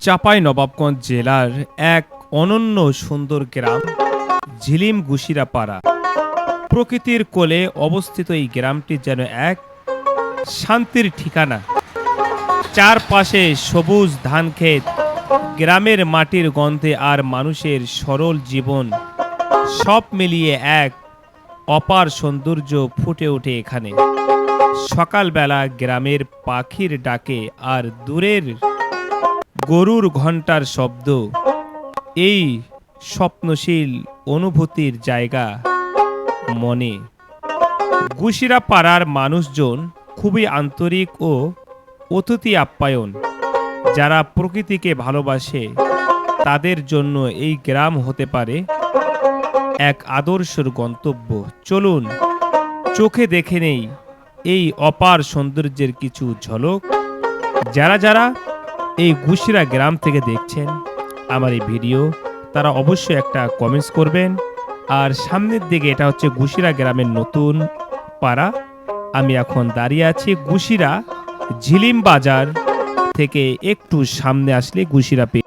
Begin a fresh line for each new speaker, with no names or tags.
চাপাই নবাবগঞ্জ জেলার এক অনন্য সুন্দর গ্রাম, ঝিলিম গুসিরাপাড়া প্রকৃতির কোলে অবস্থিত এই গ্রামটি যেন এক শান্তির ঠিকানা। চারপাশে সবুজ ধান ধানক্ষেত, গ্রামের মাটির গন্ধে আর মানুষের সরল জীবন, সব মিলিয়ে এক অপার সৌন্দর্য ফুটে ওঠে এখানে। সকালবেলা গ্রামের পাখির ডাকে আর দূরের গরুর ঘণ্টার শব্দ। এই স্বপ্নশীল অনুভূতির জায়গা মনে। গুসিরা পাড়ার মানুষজন খুবই আন্তরিক ও অতিথি আপ্যায়ন। যারা প্রকৃতিকে ভালোবাসে, তাদের জন্য এই গ্রাম হতে পারে এক আদর্শের গন্তব্য। চলুন, চোখে দেখে নেই এই অপার সৌন্দর্যের কিছু ঝলক। যারা যারা এই গুশিরা গ্রাম থেকে দেখছেন আমার এই ভিডিও। তারা অবশ্যই একটা কমেন্টস করবেন। আর সামনের দিকে এটা হচ্ছে গুশিরা গ্রামের নতুন পাড়া। আমি এখন দাঁড়িয়ে আছি গুশিরা ঝিলিম বাজার থেকে একটু সামনে আসলে গুশিরা পে